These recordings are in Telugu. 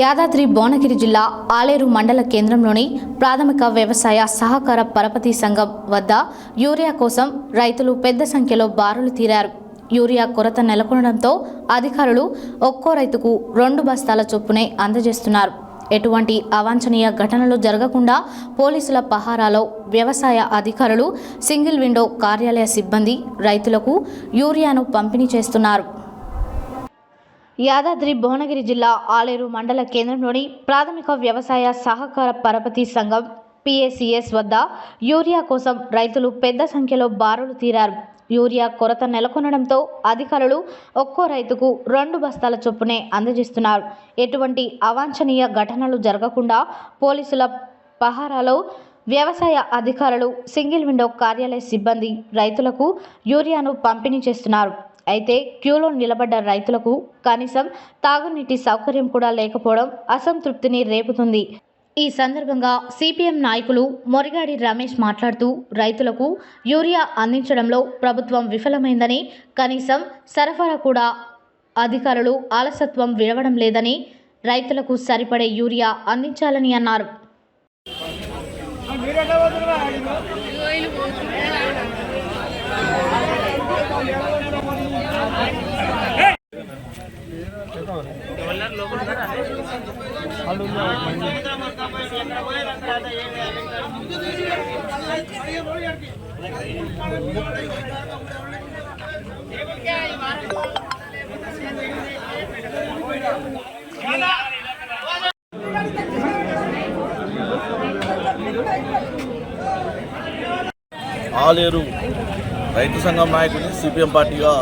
యాదాద్రి భువనగిరి జిల్లా ఆలేరు మండల కేంద్రంలోని ప్రాథమిక వ్యవసాయ సహకార పరపతి సంఘం వద్ద యూరియా కోసం రైతులు పెద్ద సంఖ్యలో బారులు తీరారు. యూరియా కొరత నెలకొనడంతో అధికారులు ఒక్కో రైతుకు రెండు బస్తాల చొప్పునే అందజేస్తున్నారు. ఎటువంటి అవాంఛనీయ ఘటనలు జరగకుండా పోలీసుల పహారాలో వ్యవసాయ అధికారులు సింగిల్ విండో కార్యాలయ సిబ్బంది రైతులకు యూరియాను పంపిణీ చేస్తున్నారు. యాదాద్రి భువనగిరి జిల్లా ఆలేరు మండల కేంద్రంలోని ప్రాథమిక వ్యవసాయ సహకార పరపతి సంఘం పిఏసిఎస్ వద్ద యూరియా కోసం రైతులు పెద్ద సంఖ్యలో బారులు తీరారు. యూరియా కొరత నెలకొనడంతో అధికారులు ఒక్కో రైతుకు రెండు బస్తాల చొప్పునే అందజేస్తున్నారు. ఎటువంటి అవాంఛనీయ ఘటనలు జరగకుండా పోలీసుల పహారాలో వ్యవసాయ అధికారులు సింగిల్ విండో కార్యాలయ సిబ్బంది రైతులకు యూరియాను పంపిణీ చేస్తున్నారు. అయితే క్యూలో నిలబడ్డ రైతులకు కనీసం తాగునీటి సౌకర్యం కూడా లేకపోవడం అసంతృప్తిని రేపుతుంది. ఈ సందర్భంగా సిపిఎం నాయకులు మొరిగాడి రమేష్ మాట్లాడుతూ రైతులకు యూరియా అందించడంలో ప్రభుత్వం విఫలమైందని కనీసం సరఫరా కూడా అధికారులు ఆలసత్వం విడవడం లేదని రైతులకు సరిపడే యూరియా అందించాలని అన్నారు. ఆలేరు రైతు సంఘం నాయకుని సిపిఎం పార్టీగా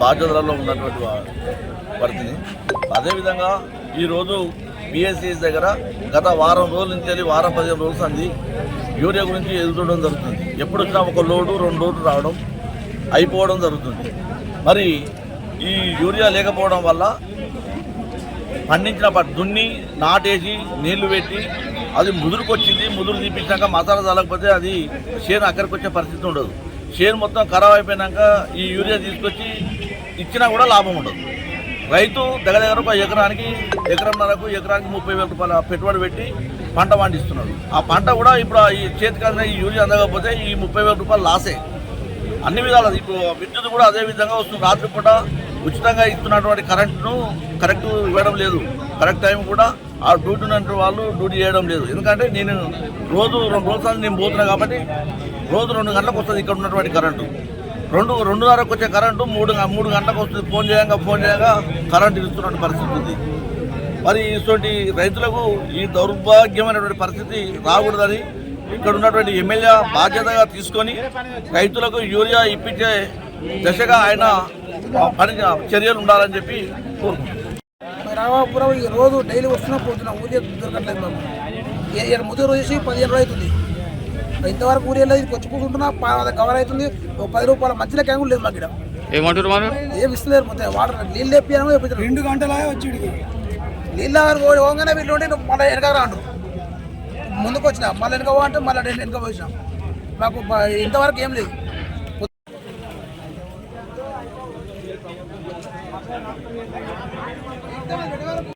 బాధ్యతలలో ఉన్నటువంటి వారు. పడుతుంది. అదేవిధంగా ఈరోజు పిఎస్సిఎస్ దగ్గర గత వారం రోజుల నుంచి వెళ్ళి వారం పదిహేను రోజులు అంది యూరియా గురించి ఎదుర్కోవడం జరుగుతుంది. ఎప్పుడు వచ్చినా ఒక లోడు రెండు లోడ్లు రావడం అయిపోవడం జరుగుతుంది. మరి ఈ యూరియా లేకపోవడం వల్ల పండించిన దున్ని నాటేసి నీళ్ళు పెట్టి అది ముదురుకొచ్చింది ముదురు తీపించాక మసాలా చల్లకపోతే అది చేను అక్కడికి వచ్చే పరిస్థితి ఉండదు. చేను మొత్తం ఖరాబ్ అయిపోయినాక ఈ యూరియా తీసుకొచ్చి ఇచ్చినా కూడా లాభం ఉండదు. రైతు దగ్గర దగ్గర ఒక ఎకరానికి ఎకరంన్నరకు ఎకరానికి ముప్పై వేల రూపాయల పెట్టుబడి పెట్టి పంట పండిస్తున్నాడు. ఆ పంట కూడా ఇప్పుడు ఈ చేతికి ఈ యూరియా అందకపోతే ఈ ముప్పై వేల రూపాయలు లాసే. అన్ని విధాలు ఇప్పుడు విద్యుత్ కూడా అదే విధంగా వస్తుంది. రాత్రిపూట ఉచితంగా ఇస్తున్నటువంటి కరెంటును కరెక్ట్ ఇవ్వడం లేదు. కరెక్ట్ టైం కూడా ఆ డ్యూటీ ఉన్నటువంటి వాళ్ళు డ్యూటీ చేయడం లేదు. ఎందుకంటే నేను రోజు రెండు రోజులు నేను పోతున్నాను కాబట్టి రోజు రెండు గంటలకు వస్తుంది ఇక్కడ ఉన్నటువంటి కరెంటు. రెండు రెండున్నరకు వచ్చే కరెంటు మూడు మూడు గంటలకు వస్తుంది. ఫోన్ చేయగా ఫోన్ చేయగా కరెంటు ఇస్తున్నటువంటి పరిస్థితి ఉంది మరి ఇటువంటి రైతులకు ఈ దౌర్భాగ్యమైనటువంటి పరిస్థితి రాకూడదని ఇక్కడ ఉన్నటువంటి ఎమ్మెల్యే బాధ్యతగా తీసుకొని రైతులకు యూరియా ఇప్పించే దశగా ఆయన పని చర్యలు ఉండాలని చెప్పి కోరుకుంటున్నాను రామాపురం ఈ రోజు డైలీ వస్తున్నా పోతున్నా ఊరియా దొరకట్లేదు ముందు రోజు పదిహేను రోజు అవుతుంది ఇంతవరకు ఊరియా లేదు వచ్చి కూర్చుంటున్నా కవర్ అవుతుంది. ఒక పది రూపాయల మధ్యలో క్యాంగులు లేదు మాకు ఇక్కడ. ఏమంటారు మనం ఏం ఇస్తలేరు మొత్తం వాటర్ నీళ్ళు తెప్పియాము రెండు గంటలా వచ్చి నీళ్ళ పోగానే వీళ్ళు ఉండి నువ్వు మళ్ళీ వెనక రాండు. ముందుకు వచ్చిన మళ్ళీ వెనక పో అంటే మళ్ళీ వెనక వచ్చిన మాకు ఇంతవరకు ఏం లేదు.